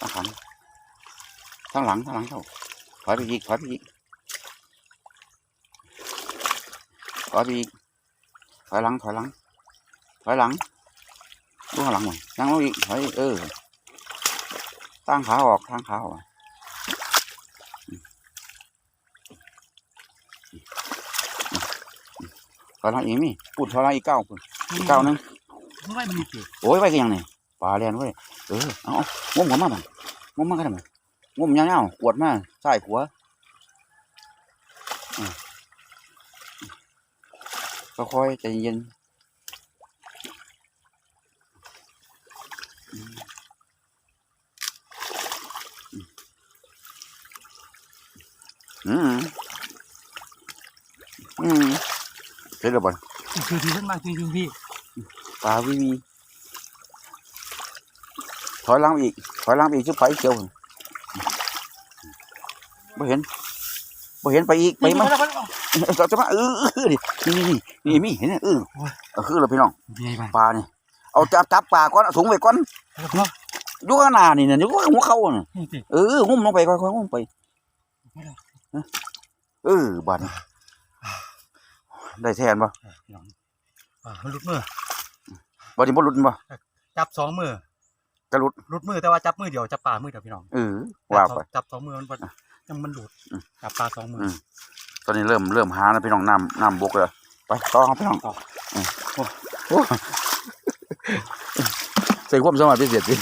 ตั้งขันข้างหลังข้างหลังเข้าถอยไปอีกถอยไปอีกถอยไปอีกถอยหลังถอยหลังถอยหลังดูข้างหลังหน่อยนั่งลงอีกถอยอีกเออตั้งขาออกตั้งขาออกถอยหลังอีกนี่พูดถอยหลังอีกเก้าพุ่นอีกเก้าหนึงไม่ไหวมันมีเจ็บโอ้ยไปกันยังนี่ ปลาเรียนเว้ยเออเอาเอางมกันมาบังงมมากันทำไมงมยาวๆกวดมาใส่ขัวอืมค่อยๆใจเย็นอืมอืมอืมเสร็จแล้วบ่คือที่ขึ้นมาคือพี่ปลาวิวีถ อยหลังอีก ถอยหลังไปอีกชุดไฟเขียวไม่เห็นไม่เห็นไปอีกไปไปมั้มายแล้วจะจะมาเออเออนี่นี่นี่นี่มีเห็นไหมเออเออคือเราพี่น้องใหญ่มากปลานี่เอาจับจับปลาก่อนเอาถุงไว้ก่อนแล้วก็อยู่ข้างหน้านี่เนี่ยอยู่ข้างหัวเขาน่ะนี่สิเอองุ้มลงไปค่อยๆงุ้มไปเออบาดนี้ได้แทนปะพี่น้องอ่ามันหลุดมือบาดนี้บ่หลุดปะจับสองมือ กระหลุดหลุดมือแต่ว่าจับมือเดียวจับปลามือเดียวพี่น้องเออว่าไปจับสองมือมันบ่ยังมันหลุดอืมจับปลาสองมืออมตอนนี้เริ่มเริ่มหาแล้วพี่น้องน้ำน้ำบกเลยไปต่อครับพี่น้องต่ออืมโอ้โอ้ใส่ความสามารถพิเศษดิ